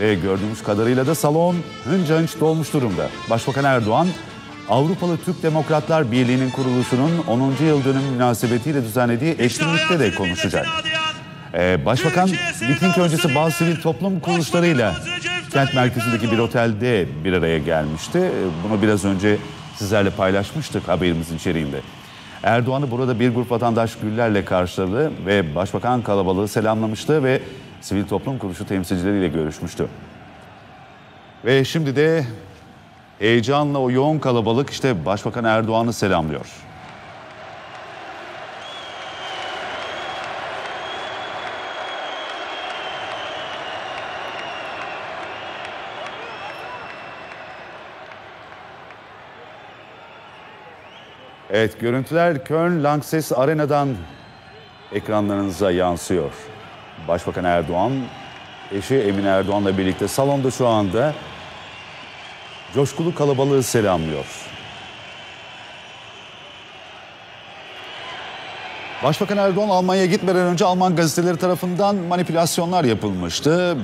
Ve gördüğümüz kadarıyla da salon hınca hınç dolmuş durumda. Başbakan Erdoğan, Avrupalı Türk Demokratlar Birliği'nin kuruluşunun 10. yıl dönümü münasebetiyle düzenlediği etkinlikte de konuşacak. Ee, Başbakan miting öncesi bazı sivil toplum kuruluşlarıyla kent merkezindeki bir otelde bir araya gelmişti. Ee, Bunu biraz önce sizlerle paylaşmıştık haberimizin içeriğinde. Erdoğan'ı burada bir grup vatandaş güllerle karşıladı ve başbakan kalabalığı selamlamıştı ve sivil toplum kuruluşu temsilcileriyle görüşmüştü. Ve şimdi de heyecanla o yoğun kalabalık işte Başbakan Erdoğan'ı selamlıyor. Evet görüntüler Köln Lanxess Arena'dan ekranlarınıza yansıyor. Başbakan Erdoğan, eşi Emine Erdoğan'la birlikte salonda şu anda coşkulu kalabalığı selamlıyor. Başbakan Erdoğan Almanya'ya gitmeden önce Alman gazeteleri tarafından manipülasyonlar yapılmıştı.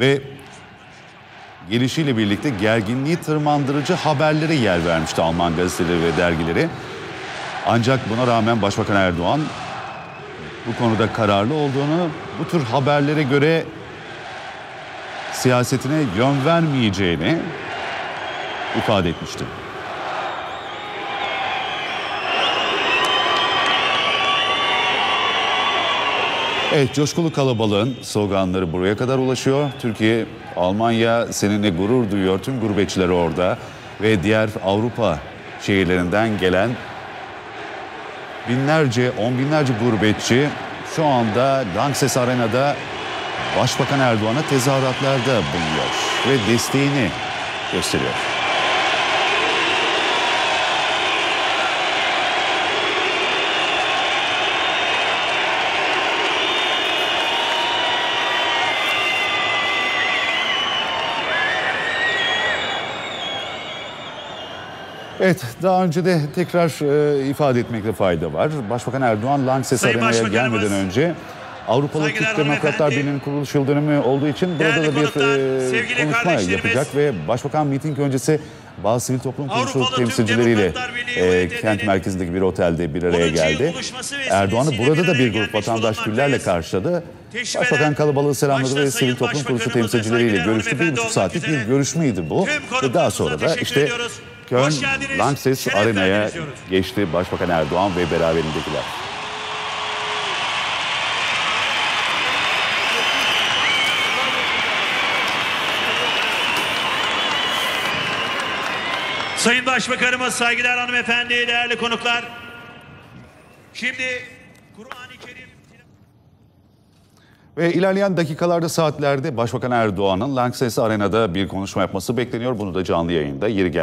Ve gelişiyle birlikte gerginliği tırmandırıcı haberlere yer vermişti Alman gazeteleri ve dergileri. Ancak buna rağmen Başbakan Erdoğan bu konuda kararlı olduğunu, bu tür haberlere göre siyasetine yön vermeyeceğini ifade etmişti. Evet, coşkulu kalabalığın sloganları buraya kadar ulaşıyor. Türkiye, Almanya seninle gurur duyuyor. Tüm gurbetçiler orada ve diğer Avrupa şehirlerinden gelen binlerce, on binlerce gurbetçi şu anda Lanxess Arena'da Başbakan Erdoğan'a tezahüratlarda bulunuyor ve desteğini gösteriyor. Evet, daha önce de tekrar e, ifade etmekte fayda var. Başbakan Erdoğan Lanxess Arena'ya gelmeden önce Avrupalı Türk Demokratlar Birliği'nin kuruluş yıl dönümü olduğu için burada da bir e, konuşma yapacak ve Başbakan miting öncesi bazı sivil toplum kuruluşu temsilcileriyle e, kent merkezindeki bir otelde bir araya 10. yıl geldi. Erdoğan'ı burada da bir grup vatandaş güllerle karşıladı. Başbakan kalabalığı selamladı ve sivil toplum kuruluşu temsilcileriyle görüştü. Bir buçuk saatlik bir görüşmeydi bu. Ve daha sonra da işte. Köln Lanxess Arena'ya geçti Başbakan Erdoğan ve beraberindekiler. Sayın Başbakanımız, saygıdeğer hanımefendi, değerli konuklar. Şimdi Kur'an-ı Kerim Ve ilerleyen dakikalarda saatlerde Başbakan Erdoğan'ın Lanxess Arena'da bir konuşma yapması bekleniyor. Bunu da canlı yayında yeri gel.